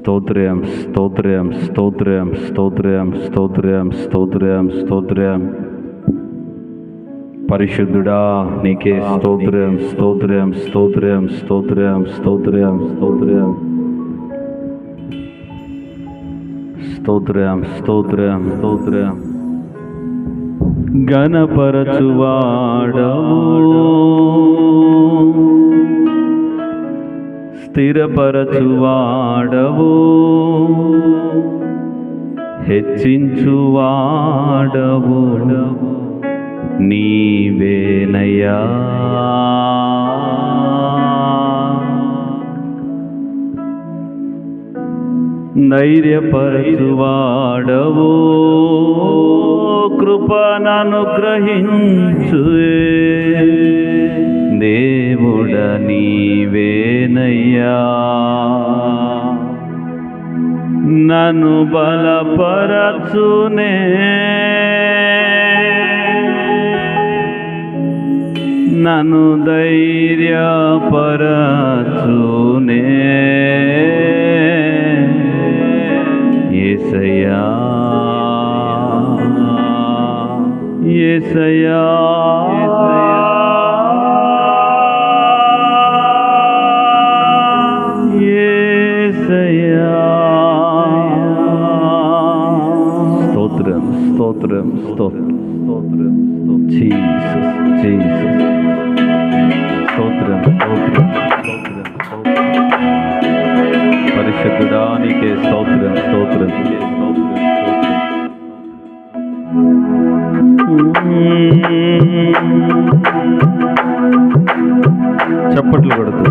స్తోత్రం స్తోత్రం స్తోత్రం స్తోత్రం స్తోత్రం స్తోత్రం స్తోత్రం పరిశుద్ధుడా నీకే స్తోత్రం స్తోత్రం స్తోత్రం స్తోత్రం స్తోత్రం స్తోత్రం స్తోత్రం స్తోత్రం స్తోత్రం గణపరచువాడవు స్థిరపరచువాడవు. హెచ్చించువాడవు. నీవేనయ్యా. ధైర్యపరచువాడవు. కృపననుగ్రహించు దేవుడ నీవే నను బలపరచునే. నను ధైర్యపరచునే. ఏసయా ఏసయా ఏసయా స్తోత్రం జీసస్ జీసస్ స్తోత్రం స్తోత్రం స్తోత్రం. స్తోత్రం పరిశుద్ధుడా నీకే స్తోత్రం స్తోత్రం. నీకే స్తోత్రం స్తోత్రం చప్పట్లు కొడుతూ.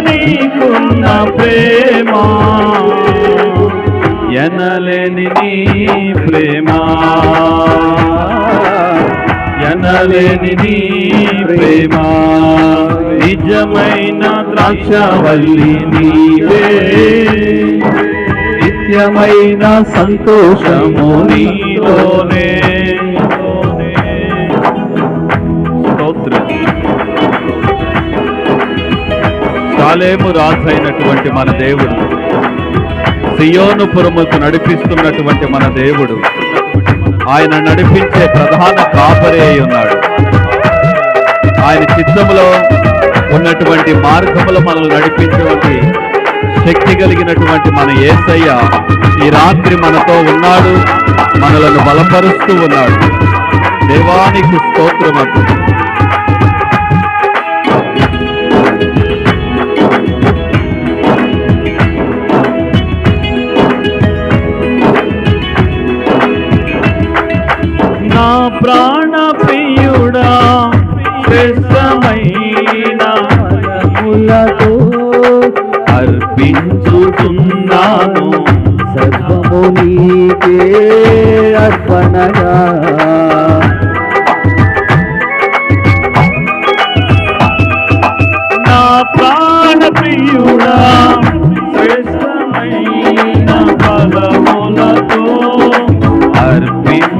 నీకున్న ప్రేమ. ఎనలేని నీ ప్రేమ. ఎనలేని నీ ప్రేమ. నిజమైన ద్రాక్షవల్లి నీవే. నిత్యమైన సంతోషము నీలోనే. సాలేము రాజైనటువంటి మన దేవుడు. సియోనుపురముకు నడిపిస్తున్నటువంటి మన దేవుడు. ఆయన నడిపించే ప్రధాన కాపరే అయి ఉన్నాడు. ఆయన చిత్తంలో ఉన్నటువంటి మార్గములు మనల్ని నడిపించేటువంటి శక్తి కలిగినటువంటి మన యేసయ్య ఈ రాత్రి మనతో ఉన్నాడు మనలను బలపరుస్తూ ఉన్నాడు. దేవానికి స్తోత్రమటు నా ప్రాణ ప్రియుడా శ్రేష్టమైన అర్పించుతున్నాను సర్వము నీకే అర్పణగా. నా ప్రాణ ప్రియుడా శ్రేష్టమైన ఫలములతో అర్పించుతున్నాను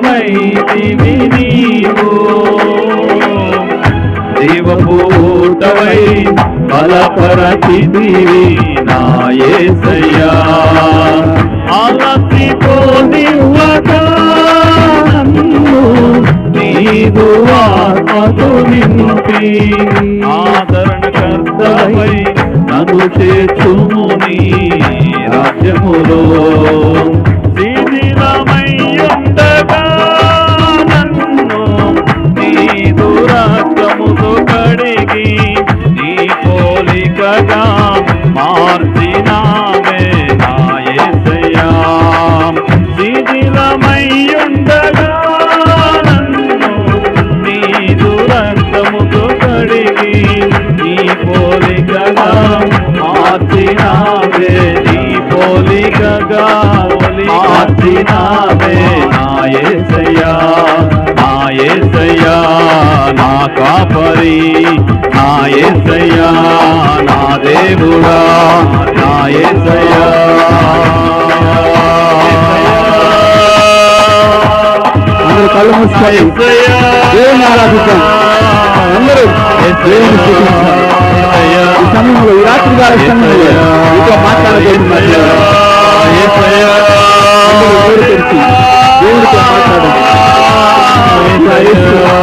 పూటవైతివి నీవు. దేవపూటవై బలపరచితివి నాయసయ్యా అలసిపోనివ్వక నన్ను నీదు ఆత్మతో నింపి. ఆదరణకర్తవై నన్ను చేర్చుము నీ రాజ్యములో. మార్చినావే నా యేసయ్యా నా కాపరి నా యేసయ్యా నా దేవుడా నా యేసయ్యా అందరూ కళ్ళు మూసుకోండి. దేవుని ఆరాధిద్దాం అందరూ దేవుని స్తుతించాలి. ఈ సమయంలో ఈ రాత్రి కాల సమయంలో మీతో మాట్లాడబోతున్నారు pariu.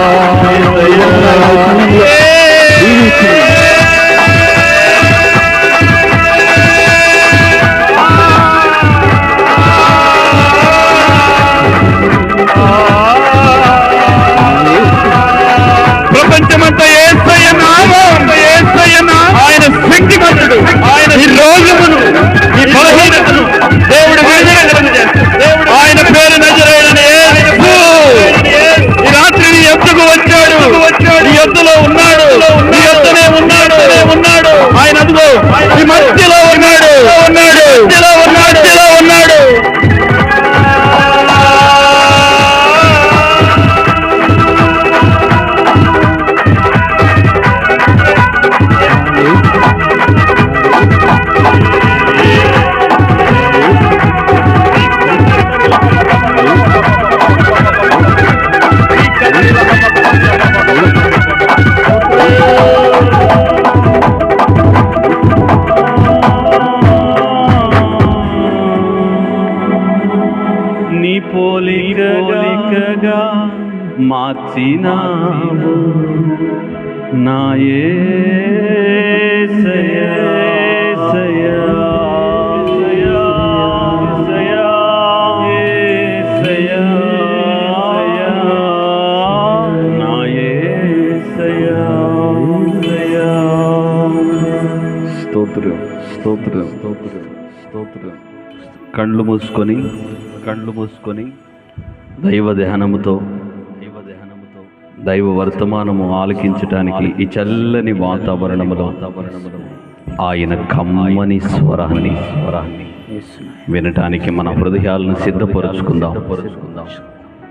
నీ పోలికగా మార్చినావు. నా యేసయ్యా, యేసయ్యా, యేసయ్యా, యేసయ్యా, యేసయ్యా, నా యేసయ్యా, యేసయ్యా. స్తోత్రం స్తోత్రం స్తోత్రం స్తోత్రం. కళ్ళు మూసుకొని కళ్ళు మూసుకొని దైవ ధ్యానముతో దైవ ధ్యానముతో దైవ వర్తమానము ఆలకించటానికి ఈ చల్లని వాతావరణములో వాతావరణములో ఆయన కమ్మని స్వరాన్ని స్వరాన్ని వినటానికి మన హృదయాలను సిద్ధపరుచుకుందాం. పరుచుకుందాం